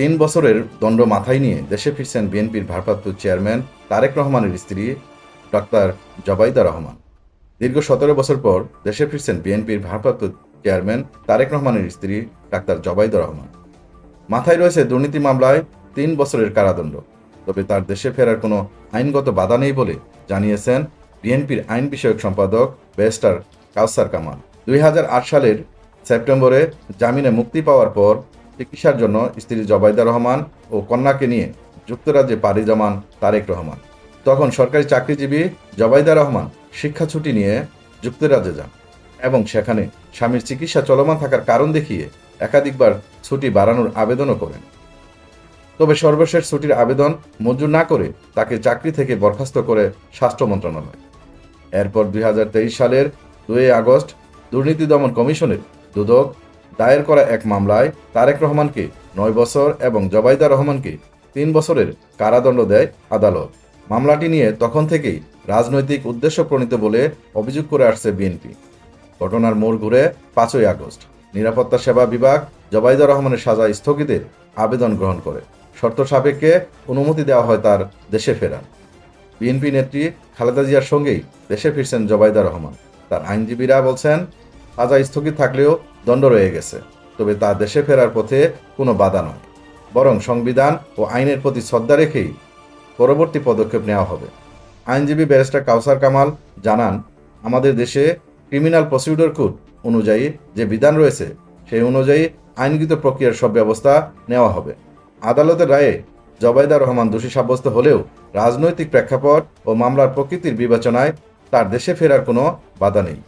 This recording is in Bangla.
তিন বছরের দণ্ড মাথায় নিয়ে দেশে ফিরছেন বিএনপির ভারপ্রাপ্ত চেয়ারম্যান তারেক রহমানের স্ত্রী ডক্টর জবাইদা রহমান। দীর্ঘ সতেরো বছর পর দেশে ফিরছেন বিএনপির ভারপ্রাপ্ত চেয়ারম্যান তারেক রহমানের স্ত্রী ডাক্তার জবাইদা রহমান। মাথায় রয়েছে দুর্নীতি মামলায় তিন বছরের কারাদণ্ড। তবে তার দেশে ফেরার কোনো আইনগত বাধা নেই বলে জানিয়েছেন বিএনপির আইন বিষয়ক সম্পাদক ব্যারিস্টার কাউসার কামাল। দুই হাজার আট সালের সেপ্টেম্বরে জামিনে মুক্তি পাওয়ার পর চিকিৎসার জন্য স্ত্রী জবাইদা রহমান ও কন্যাকে নিয়ে যুক্তরাজ্যে পাড়ি জমান তারেক রহমান। তখন সরকারি চাকরিজীবী জবাইদা রহমান শিক্ষা ছুটি নিয়ে যুক্তরাজ্যে যান এবং সেখানে স্বামীর চিকিৎসা চলমান থাকার কারণ দেখিয়ে একাধিকবার ছুটি বাড়ানোর আবেদনও করেন। তবে সর্বশেষ ছুটির আবেদন মঞ্জুর না করে তাকে চাকরি থেকে বরখাস্ত করে স্বাস্থ্য মন্ত্রণালয়। এরপর দুই হাজার তেইশ সালের দুই আগস্ট দুর্নীতি দমন কমিশনের দুদক দায়ের করা এক মামলায় তারেক রহমানকে নয় বছর এবং জবাইদা রহমানকে তিন বছরের কারাদণ্ড দেয় আদালত। মামলাটি নিয়ে তখন থেকেই রাজনৈতিক উদ্দেশ্য প্রণীত বলে অভিযোগ করে আসছে বিএনপি। ঘটনার মোড় ঘুরে পাঁচই আগস্ট। নিরাপত্তা সেবা বিভাগ জবাইদা রহমানের সাজা স্থগিতের আবেদন গ্রহণ করে। শর্ত সাপেক্ষে অনুমতি দেওয়া হয় তার দেশে ফেরার। বিএনপি নেত্রী খালেদা জিয়ার সঙ্গেই দেশে ফিরছেন জবাইদা রহমান। তার আইনজীবীরা বলছেন সাজা স্থগিত থাকলেও দণ্ড রয়ে গেছে, তবে তা দেশে ফেরার পথে কোনো বাধা নয়। বরং সংবিধান ও আইনের প্রতি শ্রদ্ধা রেখেই পরবর্তী পদক্ষেপ নেওয়া হবে। আইনজীবী ব্যারিস্টার কাউসার কামাল জানান, আমাদের দেশে ক্রিমিনাল প্রসিডিউর কোড অনুযায়ী যে বিধান রয়েছে, সেই অনুযায়ী আইনগত প্রক্রিয়ার সব ব্যবস্থা নেওয়া হবে। আদালতের রায়ে জবাইদা রহমান দোষী সাব্যস্ত হলেও রাজনৈতিক প্রেক্ষাপট ও মামলার প্রকৃতির বিবেচনায় তার দেশে ফেরার কোনো বাধা নেই।